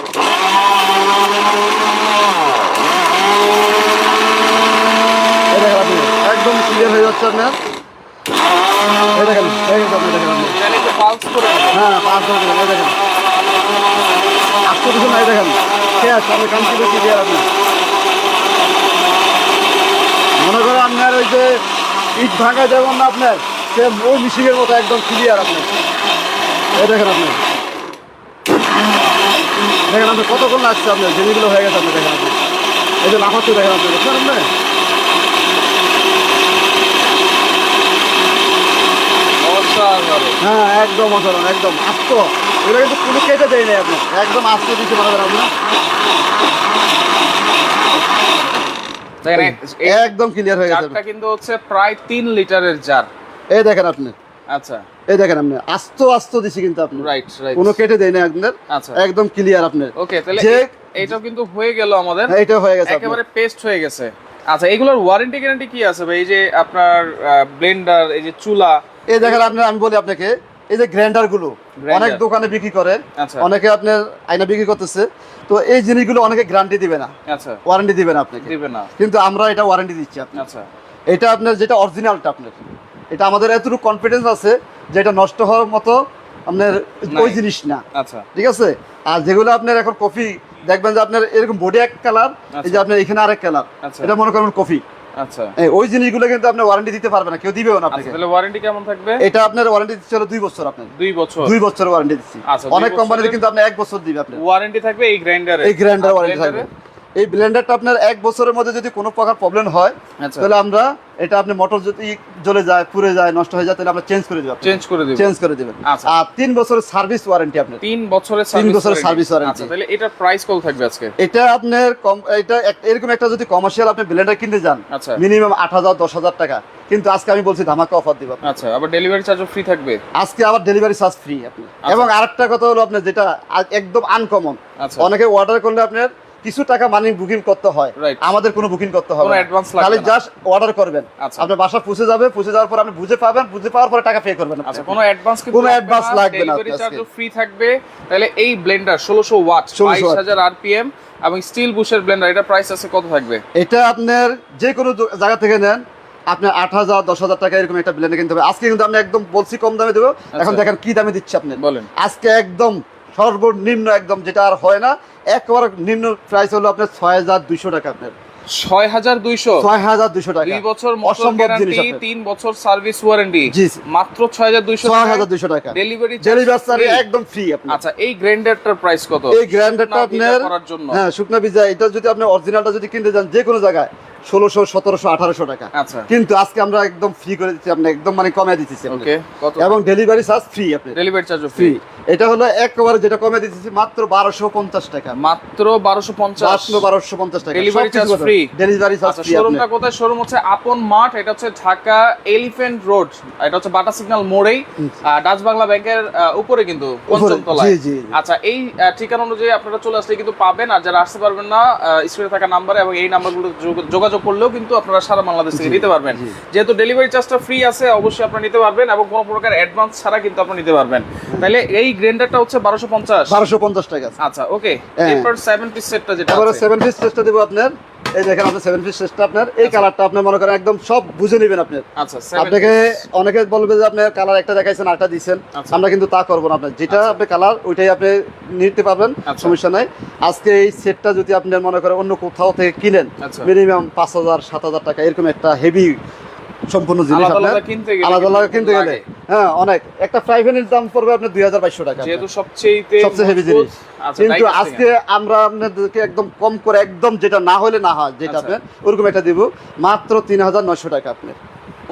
এই দেখেন আপনি একদম ক্লিয়ার হয়ে যাচ্ছে আপনার। এই দেখেন এই দেখেন দেখেন আপনি। তাহলে একটু পালস করে দেবেন। হ্যাঁ পাঁচ দেখেন। আজকে দেখেন। আমি করে আপনি মনে করেন আপনার ওই যে ইট ভাঙা যেমন না আপনার সে ওই মিশিংয়ের মতো একদম ক্লিয়ার আপনি এই দেখেন আপনি। দেখেন আপনি কতক্ষণ লাগছে আপনার? জিনিসগুলো হয়ে গেছে আপনি দেখেন আপনি। এই যে লাফাচ্ছে দেখেন আপনি দেখছেন আপনি হ্যাঁ একদম অসাধারণ একদম আস্ত এটা কিন্তু কোনো কেটে দেয় নাই আপনি একদম আস্ত করেন আপনি একদম ক্লিয়ার হয়ে গেছে। কিন্তু হচ্ছে প্রায় তিন লিটারের জার। এই দেখেন আপনি। আচ্ছা। এই দেখেন আপনি। আস্ত আস্ত দিছি কিন্তু আপনি। রাইট রাইট কোনো কেটে দেয় না আপনার আচ্ছা। একদম ক্লিয়ার আপনার ওকে তাহলে যে এ- এইটাও কিন্তু হয়ে গেল আমাদের। হ্যাঁ, এটা হয়ে গেছে একেবারে পেস্ট হয়ে গেছে। আচ্ছা এগুলোর ওয়ারেন্টি গ্যারান্টি কি আছে ভাই? এই যে আপনার ব্লেন্ডার এই যে চুলা। এই দেখেন আপনি আমি বলি আপনাকে এই যে গ্রাইন্ডারগুলো। অনেক দোকানে বিক্রি করে আচ্ছা। অনেকে আপনার আয়না বিক্রি করতেছে। তো এই জিনিসগুলো অনেকে গ্যারান্টি দিবে না। আচ্ছা। ওয়ারেন্টি দিবে না আপনাকে। দিবে না। কিন্তু আমরা এটা ওয়ারেন্টি দিচ্ছি আপনি আচ্ছা। এটা আপনার যেটা অরিজিনালটা আপনার। এটা আমাদের এতটুকু কনফিডেন্স আছে যে এটা নষ্ট হওয়ার মতো আপনার ওই জিনিস না। আচ্ছা। ঠিক আছে? আর যেগুলো আপনার এখন কফি দেখবেন যে আপনার এরকম বডি এক কালার এই যে আপনার এখানে আরেক কালার আচ্ছা। এটা মনে করেন কফি আচ্ছা। ওই জিনিসগুলো কিন্তু আপনি ওয়ারেন্টি দিতে পারবে না কেউ দিবেও না আচ্ছা আপনাকে। তাহলে ওয়ারেন্টি কেমন থাকবে? এটা আপনার ওয়ারেন্টি দিচ্ছে হলো দুই বছর আপনার। দুই বছর। দুই বছর ওয়ারেন্টি দিচ্ছি। আচ্ছা, অনেক কোম্পানিতে কিন্তু আপনি এক বছর দিবে আপনি ওয়ারেন্টি থাকবে এই গ্রাইন্ডারে এই গ্রাইন্ডার ওয়ারেন্টি থাকবে। এই ব্লেন্ডারটা আপনার এক বছরের মধ্যে যদি কোনো প্রকার প্রবলেম হয় আচ্ছা। তাহলে আমরা এটা আপনি মোটর যদি জ্বলে যায় পুড়ে যায় নষ্ট হয়ে যায় তাহলে আমরা চেঞ্জ করে দেবো চেঞ্জ করে দিব চেঞ্জ করে দিবেন আচ্ছা। আর তিন বছরের সার্ভিস ওয়ারেন্টি আপনার তিন বছরের তিন বছরের সার্ভিস। আচ্ছা তাহলে এটা প্রাইস কত থাকবে আজকে এটা আপনার কম এটা এরকম একটা যদি কমার্শিয়াল আপনি ব্লেন্ডার কিনতে যান আচ্ছা। মিনিমাম আট হাজার দশ হাজার টাকা কিন্তু আজকে আমি বলছি ধামাকা অফার দিব। আচ্ছা আবার ডেলিভারি চার্জও ফ্রি থাকবে আজকে আবার ডেলিভারি চার্জ ফ্রি আপনি। এবং আরেকটা কথা হলো আপনার যেটা একদম আনকমন আচ্ছা। অনেকে অর্ডার করলে আপনার কিছু টাকা মানি বুকিং করতে হয় আমাদের কোনো বুকিং করতে হবে লাগবে জাস্ট অর্ডার করবেন। আচ্ছা। আপনার বাসা পৌঁছে যাবে পৌঁছে যাওয়ার পর আপনি বুঝে পাবেন বুঝে পাওয়ার পরে টাকা পে করবেন আচ্ছা কোনো অ্যাডভান্স কোনো অ্যাডভান্স লাগবে না ফ্রি থাকবে। তাহলে এই ব্লেন্ডার 1600 ওয়াট 1600 watt। 22000 আরপিএম এবং স্টিল বুশের ব্লেন্ডার এটা প্রাইস আছে কত থাকবে? এটা আপনার যে কোনো জায়গা থেকে নেন আপনার আট হাজার দশ হাজার টাকা এরকম একটা ব্লেন্ডার কিনতে হবে। আজকে কিন্তু আমি একদম বলছি কম দামে দেবো। এখন আচ্ছা। দেখেন কি দামে দিচ্ছি আপনি বলেন। আজকে একদম সর্বনিম্ন একদম যেটা আর হয় না একবার নিম্ন প্রাইস হলো আপনার ছয় হাজার দুইশো টাকা আপনার। ছয় হাজার দুইশো? ছয় হাজার দুইশো টাকা। দুই বছর অসম্ভব জিনিস তিন বছর সার্ভিস ওয়ারেন্টি জি। মাত্র ছয় হাজার দুইশো ছয় হাজার দুইশো টাকা। ডেলিভারি ডেলিভারি একদম ফ্রি আচ্ছা এই প্রাইস কত? এই গ্রাইন্ডারটা আপনার হ্যাঁ শুকনা ভিজা। এটা যদি আপনি অরিজিনালটা যদি কিনতে যান যে কোনো জায়গায় ষোলোশো সতেরোশো আঠারোশো টাকা। আচ্ছা। কিন্তু আজকে আমরা একদম ফ্রি করে দিচ্ছি আপনি একদম মানে কমে এবং ডেলিভারি চার্জ ফ্রি আপনি ডেলিভারি চার্জ ফ্রি ফ্রি এটা হলো একবারে যেটা কমে মাত্র বারোশো পঞ্চাশ টাকা। মাত্র বারোশো পঞ্চাশ। বারোশো পঞ্চাশ টাকা। Delivery charge free? Delivery charge free শোরুমটা কোথায়? শোরুম হচ্ছে আপন মাঠ এটা হচ্ছে ঢাকা এলিফেন্ট রোড এটা হচ্ছে বাটা সিগন্যাল মোড়েই। ডাচ বাংলা ব্যাংকের উপরে কিন্তু পঞ্চম তলায়। আচ্ছা এই ঠিকানা অনুযায়ী আপনারা চলে আসলে কিন্তু পাবেন। আর যারা আসতে পারবেন না স্ক্রিনে থাকা নাম্বারে এবং এই নাম্বারগুলো যোগ- যোগাযোগ করলেও কিন্তু আপনারা সারা বাংলাদেশ থেকে নিতে পারবেন। যেহেতু ডেলিভারি চার্জটা ফ্রি আছে অবশ্যই আপনারা নিতে পারবেন এবং কোনো প্রকার অ্যাডভান্স ছাড়া কিন্তু আপনারা নিতে পারবেন। তাহলে এই গ্রাইন্ডারটা হচ্ছে বারোশো পঞ্চাশ। বারোশো পঞ্চাশ টাকা আচ্ছা ওকে। এরপর সেভেন পিস সেটটা যেটা সেভেন পিস চেষ্টা দেবো আপনার। এই দেখেন আপনার সেভেন পিস চেষ্টা আপনার। এই কালারটা আপনি মনে করেন একদম সব বুঝে নেবেন আপনার আচ্ছা আপনাকে অনেকে বলবে যে আপনি কালার একটা দেখাইছেন আরেকটা দিচ্ছেন আচ্ছা। আমরা কিন্তু তা করব না আপনার। যেটা আপনি কালার ওইটাই আপনি নিতে পারবেন আচ্ছা। সমস্যা নাই। আজকে এই সেটটা যদি আপনি মনে করেন অন্য কোথাও থেকে কিনেন আচ্ছা। মিনিমাম পাঁচ হাজার সাত হাজার টাকা এরকম একটা হেভি সম্পূর্ণ জিনিস আলাদা আলাদা কিনতে গেলে। হ্যাঁ অনেক। একটা ফ্রাই প্যানের দাম পড়বে আপনার দুই হাজার বাইশশো টাকা। যেহেতু সবচেয়ে সবচেয়ে হেভি জিনিস। কিন্তু আজকে আমরা আপনাদেরকে একদম কম করে একদম যেটা না হলে না হয় যেটা আচ্ছা। আপনার ওরকম একটা দিব। মাত্র তিন হাজার নয়শো টাকা আপনার।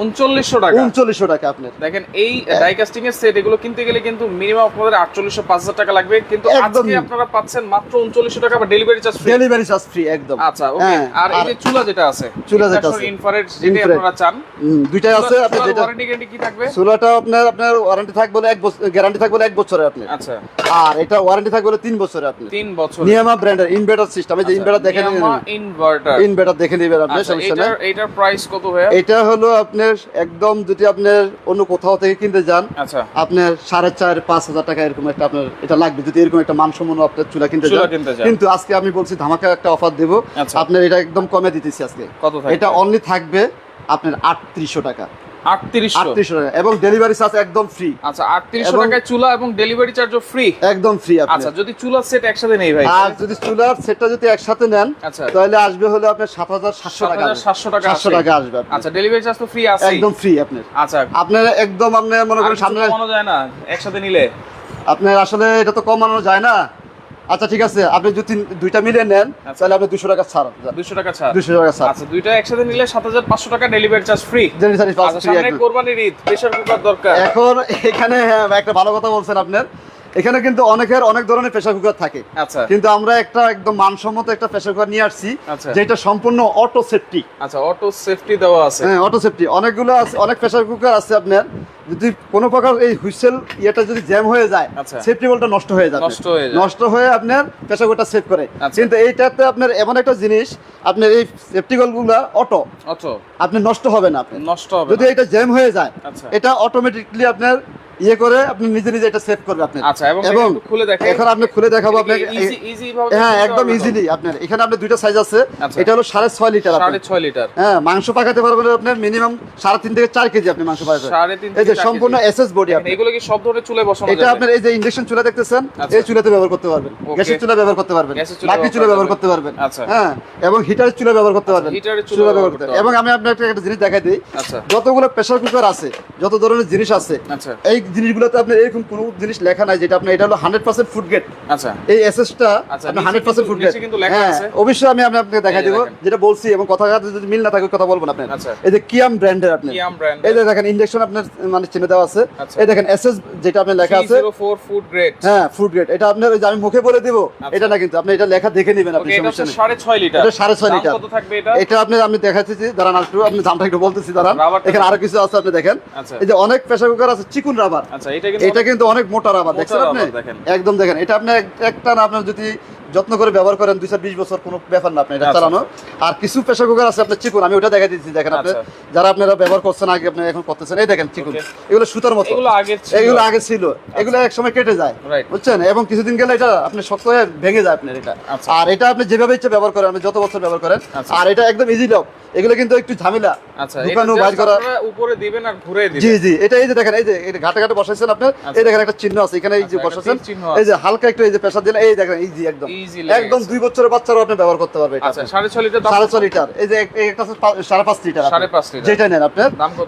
উনচল্লিশশো টাকা। উনচল্লিশশো টাকা আপনার। দেখেন এই ডাই কাস্টিং এর সেট এগুলো কিনতে গেলে কিন্তু মিনিমাম আপনাদের আটচল্লিশশো পাঁচ হাজার টাকা লাগবে। কিন্তু। আজকে আপনারা পাচ্ছেন মাত্র উনচল্লিশশো টাকা বা delivery charge free delivery charge free একদম। আচ্ছা ওকে হ্যাঁ, আর এই যে চুলা যেটা আছে চুলা যেটা আছে। ইনফ্রারেড যেটা আপনারা চান। দুইটাই আছে যেটা ওয়ারেন্টি গ্যারান্টি কি থাকবে? চুলাটা আপনার আপনার ওয়ারেন্টি থাকবে এক বছর গ্যারান্টি থাকবে এক বছরের আপনি আচ্ছা। আর এটা ওয়ারেন্টি থাকবে তিন বছরের আপনি তিন বছর। নিয়ামা ব্র্যান্ডের ইনভার্টার সিস্টেম এই যে ইনভার্টার দেখে নেবেন। ইনভার্টার ইনভার্টার দেখে নেবেন আপনি আচ্ছা সমস্যা এটার নেই। এটার প্রাইস কত ভাইয়া? এটা হলো আপনার একদম যদি আপনার অন্য কোথাও থেকে কিনতে যান আচ্ছা। আপনার সাড়ে চার পাঁচ হাজার টাকা এরকম একটা আপনার এটা লাগবে। যদি এরকম একটা মানসম্পন্ন আপনার চুলা কিনতে যান কিন্তু আজকে আমি বলছি ধামাকা একটা অফার দেবো। আচ্ছা। আপনার এটা একদম কমে দিতেছি আজকে। এটা অনলি থাকবে আপনার আটত্রিশশো টাকা। আটত্রিশশো। আটত্রিশশো টাকা। এবং ডেলিভারি চার্জ একদম ফ্রি আচ্ছা আটত্রিশশো এবং- টাকায় চুলা এবং ডেলিভারি চার্জও ফ্রি একদম ফ্রি আচ্ছা যদি চুলার সেট একসাথে নেই ভাই? আর যদি চুলার সেটটা যদি একসাথে নেন আচ্ছা। তাহলে আসবে হলো আপনার সাত হাজার সাতশো টাকা আসবে। 7,700 টাকা সাতশো আসে। টাকা আসবে আচ্ছা ডেলিভারি চার্জ তো ফ্রি আছে একদম ফ্রি আপনার। আচ্ছা। আপনার একদম আপনার মনে করেন সামনে কমানো যায় না একসাথে নিলে। আপনার আসলে এটা তো কমানো যায় না। আচ্ছা ঠিক আছে। আপনি যদি দুইটা মিলে নেন আচ্ছা। তাহলে আপনি দুশো টাকা ছাড়। দুশো টাকা ছাড়। দুশো টাকা ছাড়। আচ্ছা দুইটা একসাথে নিলে সাত হাজার পাঁচশো টাকা delivery charge free delivery charge free কোরবানির ঈদ প্রেশার কুকার দরকার। এখন এখানে হ্যাঁ, একটা ভালো কথা বলছেন আপনার। এখানে কিন্তু অনেকের অনেক ধরনের প্রেসার কুকার থাকে। আচ্ছা। কিন্তু আমরা একটা একদম মানসম্মত একটা প্রেসার কুকার নিয়ে আসছি আচ্ছা। যেটা সম্পূর্ণ অটো সেফটি আচ্ছা অটো সেফটি দেওয়া আছে। হ্যাঁ অটো সেফটি অনেকগুলো আছে অনেক প্রেসার কুকার আছে আপনার। যদি কোনো প্রকার এই হুইসেল ইয়েটা যদি জ্যাম হয়ে যায় আচ্ছা। সেফটি বলটা নষ্ট হয়ে যাবে। নষ্ট হয়ে যায়। নষ্ট হয়ে আপনার প্রেসার কুকারটা সেভ করে। আচ্ছা। কিন্তু এইটাতে আপনার এমন একটা জিনিস আপনার এই সেফটি গুলো অটো অটো আপনি নষ্ট হবে না। আপনি নষ্ট হবে যদি এটা জ্যাম হয়ে যায় আচ্ছা। এটা অটোমেটিকলি আপনার ইয়ে করে আপনি নিজে নিজে এটা সেভ করবে আপনি আচ্ছা এবং খুলে দেখেন এখন আপনি খুলে দেখাবো আপনাকে। ইজি হ্যাঁ একদম ইজিলি আপনার। এখানে আপনার দুইটা সাইজ আছে। আচ্ছা। এটা হলো সাড়ে ছয় লিটার সাড়ে আপনার ছয় লিটার হ্যাঁ মাংস পাকাতে পারবেন আপনার মিনিমাম সাড়ে তিন থেকে চার কেজি আপনি মাংস পাকাতে এই যে সম্পূর্ণ। এসএস বডি আপনি। এগুলো কি সব ধরনের চুলে বসানো এটা আপনার এই যে ইন্ডাকশন চুলা দেখতেছেন আচ্ছা। এই চুলাতে ব্যবহার করতে পারবেন. গ্যাসের চুলা ব্যবহার করতে পারবেন। গ্যাসের চুলা লাকড়ি ব্যবহার চুলা ব্যবহার করতে পারবেন। আচ্ছা। হ্যাঁ এবং হিটারের চুলা ব্যবহার করতে পারবেন। হিটারের চুলা ব্যবহার করতে এবং আমি আপনাকে একটা জিনিস দেখাই দিই। যতগুলো প্রেসার কুকার আছে যত ধরনের জিনিস আছে এই জিনিসগুলোতে আপনার এরকম কোনো জিনিস লেখা নাই যেটা আপনার এটা হলো হান্ড্রেড পার্সেন্ট ফুড আচ্ছা। এই এসএসটা আচ্ছা, আপনার হান্ড্রেড পার্সেন্ট ফুড হ্যাঁ অবশ্যই আমি আপনাকে যে দিব। যেটা বলছি এবং কথা যদি মিল না থাকে কথা বলব না আপনার আচ্ছা। এই যে কিয়াম ব্র্যান্ডের আপনি। এই যে দেখেন ইন্ডাকশন আপনার মানে চিহ্ন দেওয়া আছে। আচ্ছা। এই দেখেন এসএস যেটা আপনার লেখা আছে। ফুড গ্রেড হ্যাঁ ফুড গ্রেড এটা আপনার ওই যে আমি মুখে বলে দিব। এটা না কিন্তু আপনি এটা লেখা দেখে নেবেন আপনি সমস্যা নেই। সাড়ে ছয় লিটার। এটা সাড়ে ছয় লিটার। এটা? এটা আপনি আমি দেখাচ্ছি দাঁড়ান একটু আপনি দামটা একটু বলতেছি দাঁড়ান। এখানে আরও কিছু আছে আপনি দেখেন। এই যে অনেক প্রেসার কুকার আছে চিকুন রাবার। আচ্ছা এটা কিন্তু এটা কিন্তু অনেক মোটা রাবার দেখছেন আপনি? একদম দেখেন এটা আপনি একটা না আপনার যদি যত্ন করে ব্যবহার করেন দুই বিশ বছর কোনো ব্যাপার না আপনি এটা আচ্ছা, চালানো আর কিছু প্রেশার কুকার আছে আপনার চিকুন আমি ওটা দেখা দিচ্ছি দেখেন আপনি। আচ্ছা। যারা আপনারা ব্যবহার করছেন আগে আপনি এখন করতেছেন এই দেখেন চিকুন। এগুলো সুতার মতো। এগুলো আগে ছিল। এগুলো এক সময় কেটে যায় বুঝছেন? এবং কিছুদিন গেলে এটা আপনি শক্ত হয়ে ভেঙে যায় আপনার এটা। আচ্ছা। আর এটা আপনি যেভাবে ইচ্ছে ব্যবহার করেন আপনি যত বছর ব্যবহার করেন আচ্ছা। আর এটা একদম ইজি লক এগুলো কিন্তু একটু ঝামেলা। আচ্ছা দোকানও বাইর করা উপরে দিবেন আর ঘুরে দিবেন। জি জি এটা এই যে দেখেন এই যে যে ঘাটে ঘাটে বসাইছেন আপনার আচ্ছা। এই দেখেন একটা চিহ্ন আছে এখানে এই যে আচ্ছা, বসাইছেন এই যে হালকা একটু এই যে প্রেসার দিলে এই দেখেন ইজি একদম। একদম দুই বছরের বাচ্চারাও আপনি ব্যবহার করতে পারবে এটা আচ্ছা সাড়ে ছয় লিটার দাম সাড়ে ছয় লিটার। এই যে একটা আছে পা- সাড়ে পাঁচ লিটার আপনি। সাড়ে পাঁচ লিটার। যেটা নেন আপনি।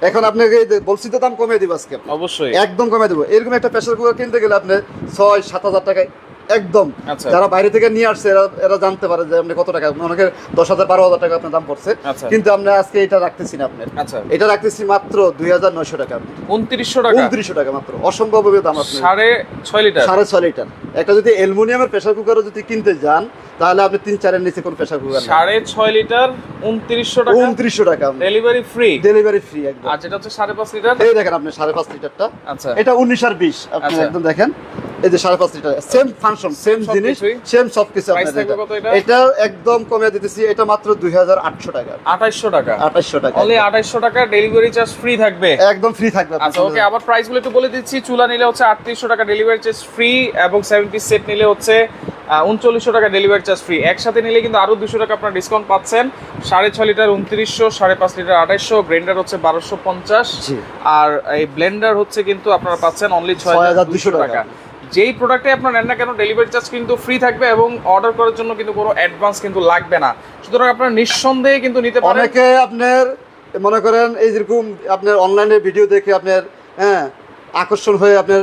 এখন আপনাকে বলছি তো দাম কমিয়ে দিব আজকে। অবশ্যই। একদম কমিয়ে দেবো। এরকম একটা প্রেসার কুকার কিনতে গেলে আপনি ছয় সাত হাজার টাকায় একদম। আচ্ছা। যারা বাইরে থেকে নিয়ে আসছে এরা এরা জানতে পারে যে আপনি কত টাকা অনেকে দশ হাজার বারো হাজার টাকা আপনার দাম পড়ছে। আচ্ছা। কিন্তু আমরা আজকে এটা রাখতেছি না আপনার। আচ্ছা। এটা রাখতেছি মাত্র দুই হাজার নয়শো টাকা। উনত্রিশশো টাকা? উনত্রিশশো টাকা মাত্র। অসম্ভব দাম আপনি সাড়ে ছয় লিটার? সাড়ে ছয় লিটার। একটা যদি অ্যালুমিনিয়ামের প্রেসার কুকারও যদি কিনতে যান তাহলে আপনি তিন চারের নিচে কোন প্রেসার কুকার সাড়ে ছয় লিটার উনত্রিশশো টাকা? উনত্রিশশো টাকা। ডেলিভারি ফ্রি ডেলিভারি ফ্রি একদম। আর যেটা হচ্ছে সাড়ে পাঁচ লিটার? এই দেখেন আপনি সাড়ে পাঁচ লিটারটা। আচ্ছা। এটা উনিশ আর বিশ। আপনি। একদম দেখেন। এই যে সাড়ে পাঁচ লিটার। সেম ফাংশন সেম জিনিস সেম সব কিছু এটা। একদম কমিয়ে দিতেছি এটা মাত্র দুই হাজার আটশো টাকা। আঠাইশশো টাকা। আঠাশশো টাকা। অনলি আঠাইশশো টাকা ডেলিভারি চার্জ ফ্রি থাকবে? একদম ফ্রি থাকবে আচ্ছা ওকে আবার প্রাইসগুলো একটু বলে দিচ্ছি। চুলা নিলে হচ্ছে আটত্রিশশো টাকা ডেলিভারি চার্জ ফ্রি এবং সেভেন পিস সেট নিলে হচ্ছে উনচল্লিশশো টাকা ডেলিভারি চার্জ ফ্রি একসাথে নিলে কিন্তু আরও দুশো টাকা আপনার ডিসকাউন্ট পাচ্ছেন। সাড়ে ছয় লিটার উনত্রিশশো সাড়ে পাঁচ লিটার আঠাইশশো গ্রাইন্ডার হচ্ছে বারোশো পঞ্চাশ। আর এই ব্লেন্ডার হচ্ছে কিন্তু আপনারা পাচ্ছেন অনলি ছয় 6,200 টাকা। টাকা। যেই প্রোডাক্টে আপনার নেন না কেন ডেলিভারি চার্জ কিন্তু ফ্রি থাকবে এবং অর্ডার করার জন্য কিন্তু কোনো অ্যাডভান্স কিন্তু লাগবে না। সুতরাং আপনার নিঃসন্দেহে কিন্তু নিতে পারেন। অনেকে আপনার, মনে করেন এই যেরকম আপনার অনলাইনে ভিডিও দেখে আপনার হ্যাঁ আকর্ষণ হয়ে আপনার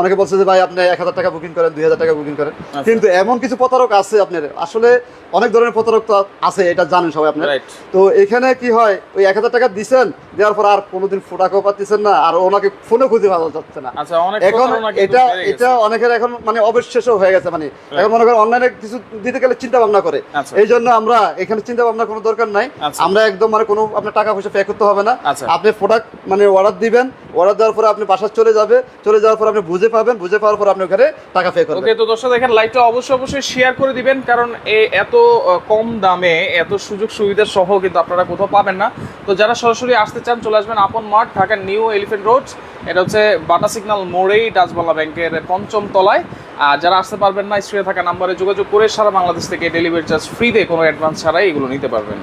অনেকে বলছে যে ভাই আপনি এক হাজার টাকা বুকিং করেন দুই হাজার টাকা বুকিং করেন। আচ্ছা। কিন্তু এমন কিছু প্রতারক আছে আপনার। আসলে অনেক ধরনের প্রতারক তো আছে এটা জানেন সবাই আপনার। তো এখানে কি হয় ওই এক হাজার টাকা দিচ্ছেন দেওয়ার পর আর কোনোদিন ফোটাকেও পাচ্ছেন না আর ওনাকে ফোনে খুঁজে পাওয়া যাচ্ছে না। আচ্ছা এখন এটা এটা অনেকের এখন মানে অবিশ্বাস হয়ে গেছে মানে এখন মনে করেন অনলাইনে কিছু দিতে গেলে চিন্তা ভাবনা করে। আচ্ছা। এই জন্য আমরা এখানে চিন্তা ভাবনা কোনো দরকার নাই। আমরা একদম মানে কোনো আপনার টাকা পয়সা পে করতে হবে না। আপনি প্রোডাক্ট মানে অর্ডার দিবেন অর্ডার দেওয়ার পরে আপনি বাসা চলে যাবে চলে যাওয়ার পর আপনি বুঝে পাবেন, বুঝে পাওয়ার পর আপনি ওখানে টাকা পে করবেন। ওকে, তো দর্শক, দেখেন লাইভটা অবশ্যই অবশ্যই শেয়ার করে দিবেন, কারণ এত কম দামে, এত সুযোগ সুবিধা সহ কিন্তু আপনারা কোথাও পাবেন না। তো যারা সরাসরি আসতে চান, চলে আসবেন আপন মাঠ, ঢাকার নিউ এলিফেন্ট রোড এটা হচ্ছে বাটা সিগন্যাল মোড়েই ডাচবাংলা ব্যাংকের পঞ্চম তলায়। আর যারা আসতে পারবেন না, স্ক্রিনে থাকা নাম্বারে যোগাযোগ করে সারা বাংলাদেশ থেকে ডেলিভারি চার্জ ফ্রিতে কোনো অ্যাডভান্স ছাড়াই এগুলো নিতে পারবেন।